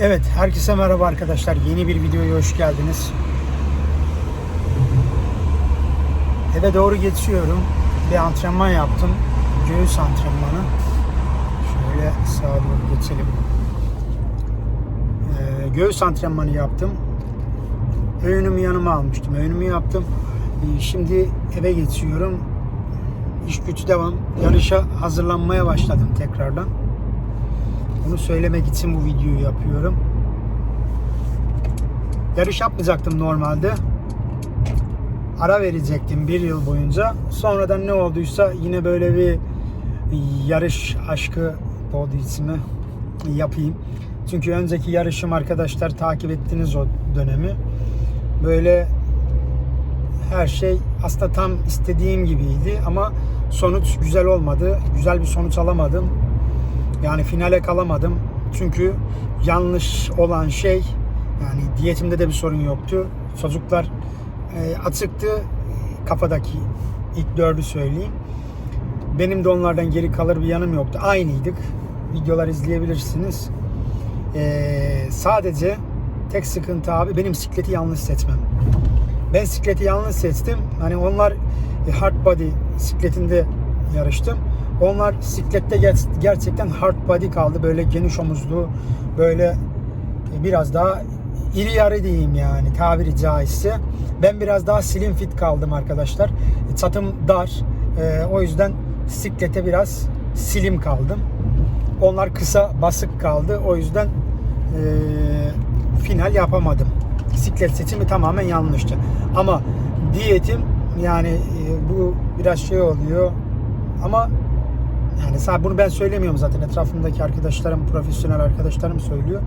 Evet, herkese merhaba arkadaşlar. Yeni bir videoya hoş geldiniz. Eve doğru geçiyorum. Bir antrenman yaptım. Göğüs antrenmanı. Şöyle sağa doğru geçelim. Ee, göğüs antrenmanı yaptım. Öğünümü yanıma almıştım. Öğünümü yaptım. Ee, Şimdi eve geçiyorum. İş güç devam. Yarışa hazırlanmaya başladım tekrardan. Bunu söylemek için bu videoyu yapıyorum. Yarış yapmayacaktım normalde. Ara verecektim bir yıl boyunca. Sonradan ne olduysa yine böyle bir yarış aşkı doğdu içime yapayım. Çünkü önceki yarışım arkadaşlar takip ettiniz o dönemi. Böyle her şey aslında tam istediğim gibiydi ama sonuç güzel olmadı. Güzel bir sonuç alamadım. Yani finale kalamadım. Çünkü yanlış olan şey yani diyetimde de bir sorun yoktu. Çocuklar e, açıktı kafadaki ilk dördü söyleyeyim. Benim de onlardan geri kalır bir yanım yoktu. Aynıydık. Videolar izleyebilirsiniz. E, sadece tek sıkıntı abi benim sikleti yanlış seçmem. Ben sikleti yanlış seçtim. Hani onlar e, hard body sikletinde yarıştım. Onlar siklette ger- gerçekten hard body kaldı. Böyle geniş omuzlu, böyle e, biraz daha iri yarı diyeyim yani tabiri caizse. Ben biraz daha slim fit kaldım arkadaşlar. E, Çatım dar. E, o yüzden siklete biraz slim kaldım. Onlar kısa basık kaldı. O yüzden e, final yapamadım. Siklet seçimi tamamen yanlıştı. Ama diyetim yani e, bu biraz şey oluyor. Ama yani sadece bunu ben söylemiyorum zaten. Etrafımdaki arkadaşlarım, profesyonel arkadaşlarım söylüyor.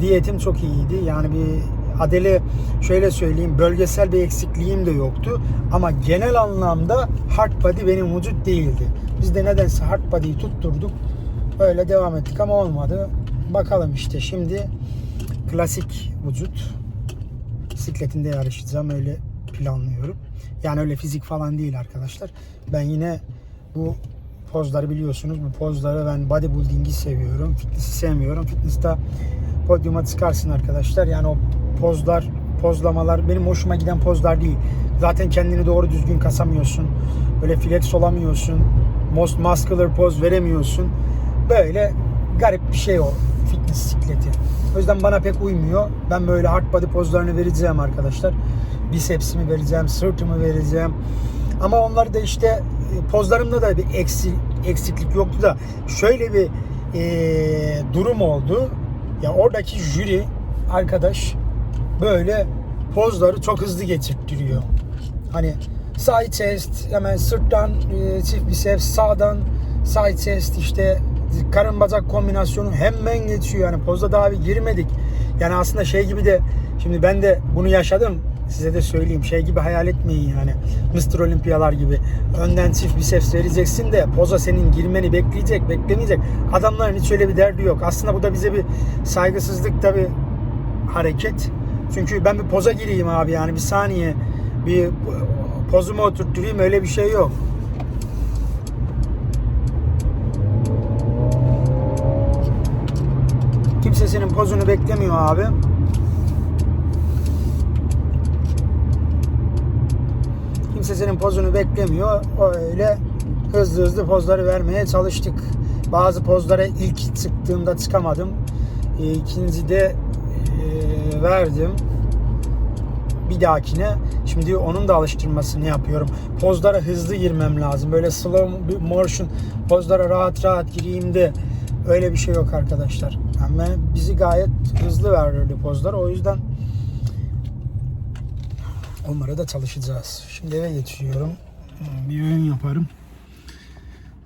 Diyetim çok iyiydi. Yani bir adele şöyle söyleyeyim bölgesel bir eksikliğim de yoktu. Ama genel anlamda hard body benim vücut değildi. Biz de nedense hard body'yi tutturduk. Öyle devam ettik ama olmadı. Bakalım işte şimdi klasik vücut bisikletinde yarışacağım öyle planlıyorum. Yani öyle fizik falan değil arkadaşlar. Ben yine bu pozları biliyorsunuz. Bu pozları ben bodybuilding'i seviyorum. Fitness'i sevmiyorum. Fitness'ta podyuma çıkarsın arkadaşlar. Yani o pozlar, pozlamalar benim hoşuma giden pozlar değil. Zaten kendini doğru düzgün kasamıyorsun. Böyle flex olamıyorsun. Most muscular poz veremiyorsun. Böyle garip bir şey o fitness sikleti. O yüzden bana pek uymuyor. Ben böyle hard body pozlarını vereceğim arkadaşlar. Bisepsimi vereceğim, sırtımı vereceğim. Ama onlar da işte e, pozlarımda da bir eksi, eksiklik yoktu da şöyle bir e, durum oldu. Ya oradaki jüri arkadaş böyle pozları çok hızlı geçirttiriyor. Hani side chest hemen sırttan e, çift biceps sağdan side chest işte karın bacak kombinasyonu hemen geçiyor yani pozda daha bir girmedik. Yani aslında şey gibi de şimdi ben de bunu yaşadım size de söyleyeyim şey gibi hayal etmeyin yani. Mr. Olimpiyalar gibi. Önden çift biceps vereceksin de poza senin girmeni bekleyecek beklemeyecek. Adamların hiç öyle bir derdi yok. Aslında bu da bize bir saygısızlık da bir hareket. Çünkü ben bir poza gireyim abi yani bir saniye. Bir pozumu oturtturayım öyle bir şey yok. Kimse senin pozunu beklemiyor abi. Kimse senin pozunu beklemiyor. Öyle hızlı hızlı pozları vermeye çalıştık. Bazı pozlara ilk çıktığımda çıkamadım. E, ikinci de e, verdim. Bir dahakine şimdi onun da alıştırmasını yapıyorum. Pozlara hızlı girmem lazım. Böyle slow motion pozlara rahat rahat gireyim de öyle bir şey yok arkadaşlar. Ama bizi gayet hızlı verdi pozlar. O yüzden onlara da çalışacağız. Şimdi eve geçiyorum. Bir öğün yaparım.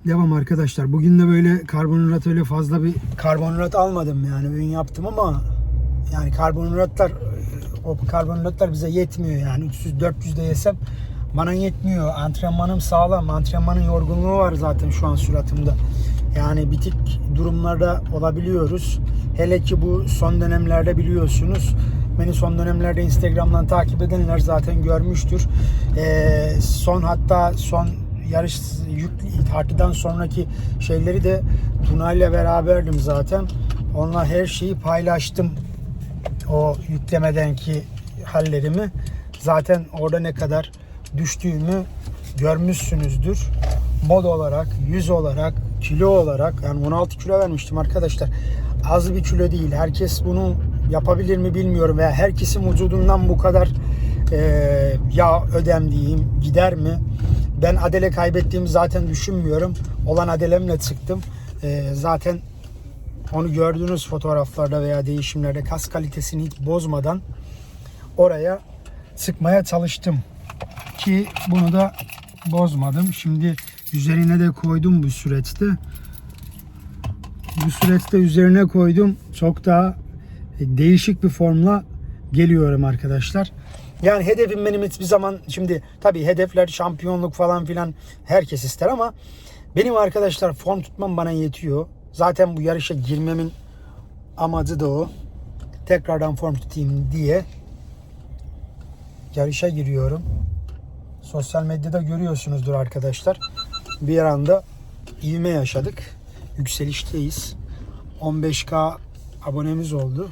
Devam arkadaşlar. Bugün de böyle karbonhidrat öyle fazla bir karbonhidrat almadım yani. Öğün yaptım ama yani karbonhidratlar o karbonhidratlar bize yetmiyor yani. 300-400 de yesem bana yetmiyor. Antrenmanım sağlam. Antrenmanın yorgunluğu var zaten şu an suratımda. Yani bitik durumlarda olabiliyoruz. Hele ki bu son dönemlerde biliyorsunuz. Beni son dönemlerde Instagram'dan takip edenler zaten görmüştür. Ee, son hatta son yarış yüklü tartıdan sonraki şeyleri de Tuna ile beraberdim zaten. Onunla her şeyi paylaştım. O yüklemedenki hallerimi. Zaten orada ne kadar düştüğümü görmüşsünüzdür. Mod olarak, yüz olarak, kilo olarak yani 16 kilo vermiştim arkadaşlar. Az bir kilo değil. Herkes bunu yapabilir mi bilmiyorum veya herkesin vücudundan bu kadar e, yağ ödem diyeyim gider mi? Ben adele kaybettiğimi zaten düşünmüyorum. Olan adelemle çıktım. E, zaten onu gördüğünüz fotoğraflarda veya değişimlerde kas kalitesini hiç bozmadan oraya sıkmaya çalıştım. Ki bunu da bozmadım. Şimdi üzerine de koydum bu süreçte. Bu süreçte üzerine koydum. Çok daha değişik bir formla geliyorum arkadaşlar. Yani hedefim benim hiçbir zaman şimdi tabii hedefler şampiyonluk falan filan herkes ister ama benim arkadaşlar form tutmam bana yetiyor. Zaten bu yarışa girmemin amacı da o. Tekrardan form tutayım diye yarışa giriyorum. Sosyal medyada görüyorsunuzdur arkadaşlar. Bir anda ivme yaşadık. Yükselişteyiz. 15k abonemiz oldu.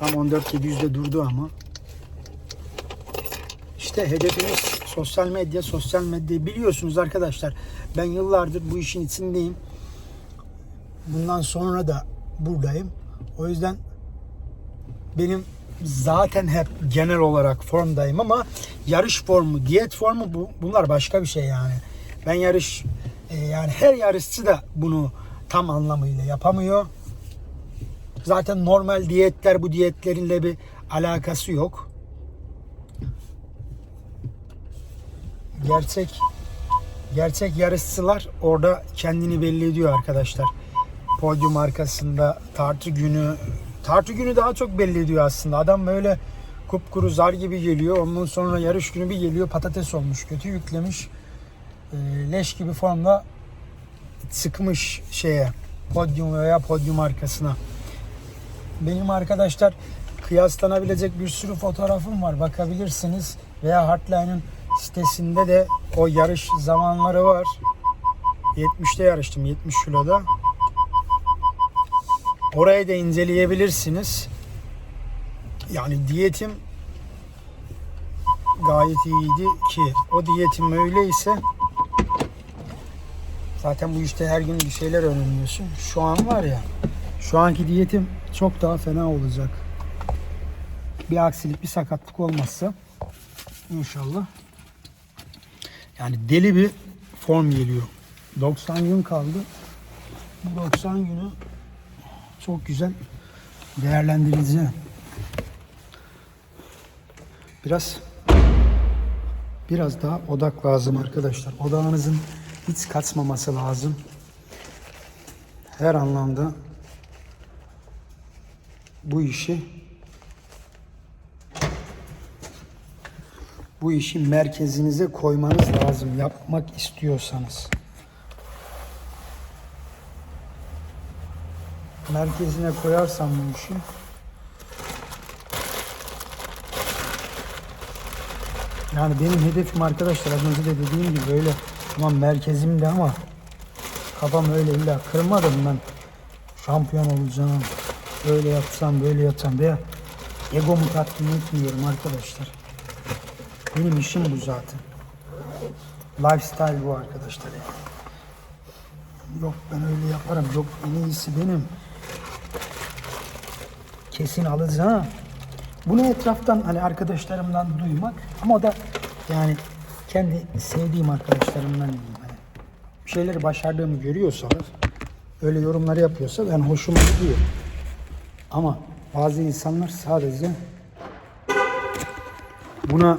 Tam 14.700'de durdu ama. İşte hedefimiz sosyal medya. Sosyal medyayı biliyorsunuz arkadaşlar. Ben yıllardır bu işin içindeyim. Bundan sonra da buradayım. O yüzden benim zaten hep genel olarak formdayım ama yarış formu, diyet formu bu, bunlar başka bir şey yani. Ben yarış e, yani her yarışçı da bunu tam anlamıyla yapamıyor. Zaten normal diyetler bu diyetlerinle bir alakası yok. Gerçek gerçek yarışçılar orada kendini belli ediyor arkadaşlar. Podyum arkasında tartı günü tartı günü daha çok belli ediyor aslında. Adam böyle kupkuru zar gibi geliyor. Ondan sonra yarış günü bir geliyor patates olmuş. Kötü yüklemiş. e, leş gibi formda sıkmış şeye podyum veya podyum arkasına. Benim arkadaşlar kıyaslanabilecek bir sürü fotoğrafım var. Bakabilirsiniz. Veya Hardline'ın sitesinde de o yarış zamanları var. 70'te yarıştım. 70 kiloda. Orayı da inceleyebilirsiniz. Yani diyetim gayet iyiydi ki o diyetim öyleyse zaten bu işte her gün bir şeyler öğreniyorsun. Şu an var ya şu anki diyetim çok daha fena olacak. Bir aksilik, bir sakatlık olmazsa inşallah. Yani deli bir form geliyor. 90 gün kaldı. Bu 90 günü çok güzel değerlendireceğim. Biraz biraz daha odak lazım arkadaşlar. Odağınızın hiç kaçmaması lazım. Her anlamda bu işi bu işi merkezinize koymanız lazım. Yapmak istiyorsanız. Merkezine koyarsam bu işi Yani benim hedefim arkadaşlar az önce de dediğim gibi böyle tamam merkezimde ama kafam öyle illa kırmadım ben. Şampiyon olacağım böyle yapsam böyle yapsam veya egomu tatmin etmiyorum arkadaşlar. Benim işim bu zaten. Lifestyle bu arkadaşlar. yani. Yok ben öyle yaparım. Yok en iyisi benim. Kesin alacağım. Bunu etraftan hani arkadaşlarımdan duymak ama da yani kendi sevdiğim arkadaşlarımdan diyeyim. Hani bir şeyleri başardığımı görüyorsalar öyle yorumları yapıyorsa ben hoşuma gidiyor. Ama bazı insanlar sadece buna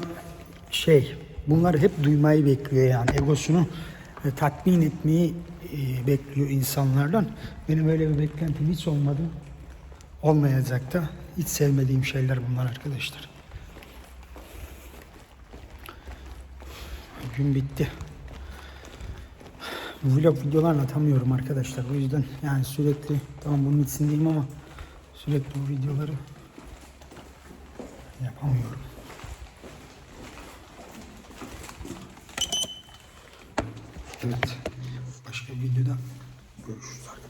şey bunlar hep duymayı bekliyor yani egosunu e, tatmin etmeyi e, bekliyor insanlardan. Benim öyle bir beklentim hiç olmadı. Olmayacak da hiç sevmediğim şeyler bunlar arkadaşlar. Gün bitti. Vlog videolarını atamıyorum arkadaşlar. O yüzden yani sürekli tamam bunun içindeyim ama sürekli bu videoları yapamıyorum. Evet. Başka bir videoda görüşürüz.